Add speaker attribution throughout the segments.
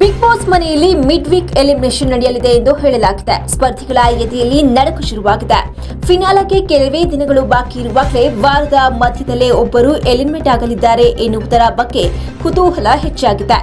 Speaker 1: Big Boss ಮನೆಯಲ್ಲಿ mid week elimination ನಡೆಯಲಿದೆ ಎಂದು ಹೇಳಲಾಗಿದೆ. ಸ್ಪರ್ಧಿಗಳ ಎದೆಯಲ್ಲಿ ನಡಕು ಶುರುವಾಗಿದೆ. ಫಿನಾಲಕ್ಕೆ ಕೆಲವೇ ದಿನಗಳು ಬಾಕಿ ಇರುವಾಗಲೇ ವಾರದ ಮಧ್ಯದಲ್ಲೇ ಒಬ್ಬರು ಎಲಿಮಿನೇಟ್ ಆಗಲಿದ್ದಾರೆ ಎನ್ನುವುದರ ಬಗ್ಗೆ ಕುತೂಹಲ ಹೆಚ್ಚಾಗಿದೆ.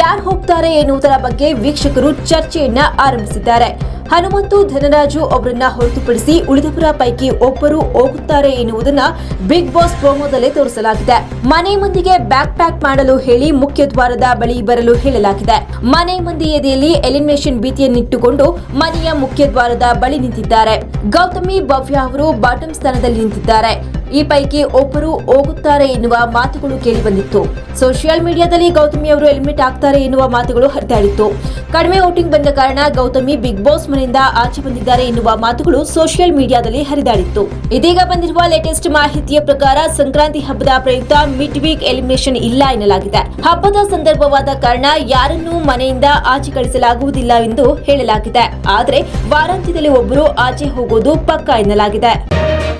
Speaker 1: ಯಾರು ಹೋಗ್ತಾರೆ ಎನ್ನುವುದರ ಬಗ್ಗೆ ವೀಕ್ಷಕರು ಚರ್ಚೆಯನ್ನ ಆರಂಭಿಸಿದ್ದಾರೆ. ಹನುಮಂತು ಧನರಾಜು ಅವರನ್ನ ಹೊರತುಪಡಿಸಿ ಉಳಿದವರ ಪೈಕಿ ಒಬ್ಬರು ಹೋಗುತ್ತಾರೆ ಎನ್ನುವುದನ್ನ ಬಿಗ್ ಬಾಸ್ ಪ್ರೋಮೋದಲ್ಲೇ ತೋರಿಸಲಾಗಿದೆ. ಮನೆ ಮಂದಿಗೆ ಬ್ಯಾಕ್ ಪ್ಯಾಕ್ ಮಾಡಲು ಹೇಳಿ ಮುಖ್ಯ ದ್ವಾರದ ಬಳಿ ಬರಲು ಹೇಳಲಾಗಿದೆ. ಮನೆ ಮಂದಿ ಎದೆಯಲ್ಲಿ ಎಲಿಮಿನೇಷನ್ ಭೀತಿಯನ್ನಿಟ್ಟುಕೊಂಡು ಮನೆಯ ಮುಖ್ಯ ದ್ವಾರದ ಬಳಿ ನಿಂತಿದ್ದಾರೆ. ಗೌತಮಿ ಭವ್ಯ ಅವರು ಬಾಟಮ್ ಸ್ಥಾನದಲ್ಲಿ ನಿಂತಿದ್ದಾರೆ. ಈ ಪೈಕಿ ಒಬ್ಬರು ಹೋಗುತ್ತಾರೆ ಎನ್ನುವ ಮಾತುಗಳು ಕೇಳಿಬಂದಿತ್ತು. ಸೋಷಿಯಲ್ ಮೀಡಿಯಾದಲ್ಲಿ ಗೌತಮಿ ಅವರು ಎಲಿಮಿಟ್ ಆಗ್ತಾರೆ ಎನ್ನುವ ಮಾತುಗಳು ಹರಿದಾಡಿತ್ತು. ಕಡಿಮೆ ವೋಟಿಂಗ್ ಬಂದ ಕಾರಣ ಗೌತಮಿ ಬಿಗ್ ಬಾಸ್ ಮನೆಯಿಂದ ಆಚೆ ಬಂದಿದ್ದಾರೆ ಎನ್ನುವ ಮಾತುಗಳು ಸೋಷಿಯಲ್ ಮೀಡಿಯಾದಲ್ಲಿ ಹರಿದಾಡಿತ್ತು. ಇದೀಗ ಬಂದಿರುವ ಲೇಟೆಸ್ಟ್ ಮಾಹಿತಿಯ ಪ್ರಕಾರ ಸಂಕ್ರಾಂತಿ ಹಬ್ಬದ ಪ್ರಯುಕ್ತ ಮಿಡ್ ವೀಕ್ ಎಲಿಮಿನೇಷನ್ ಇಲ್ಲ ಎನ್ನಲಾಗಿದೆ. ಹಬ್ಬದ ಸಂದರ್ಭವಾದ ಕಾರಣ ಯಾರನ್ನೂ ಮನೆಯಿಂದ ಆಚೆ ಕಳಿಸಲಾಗುವುದಿಲ್ಲ ಎಂದು ಹೇಳಲಾಗಿದೆ. ಆದರೆ ವಾರಾಂತ್ಯದಲ್ಲಿ ಒಬ್ಬರು ಆಚೆ ಹೋಗೋದು ಪಕ್ಕಾ ಎನ್ನಲಾಗಿದೆ.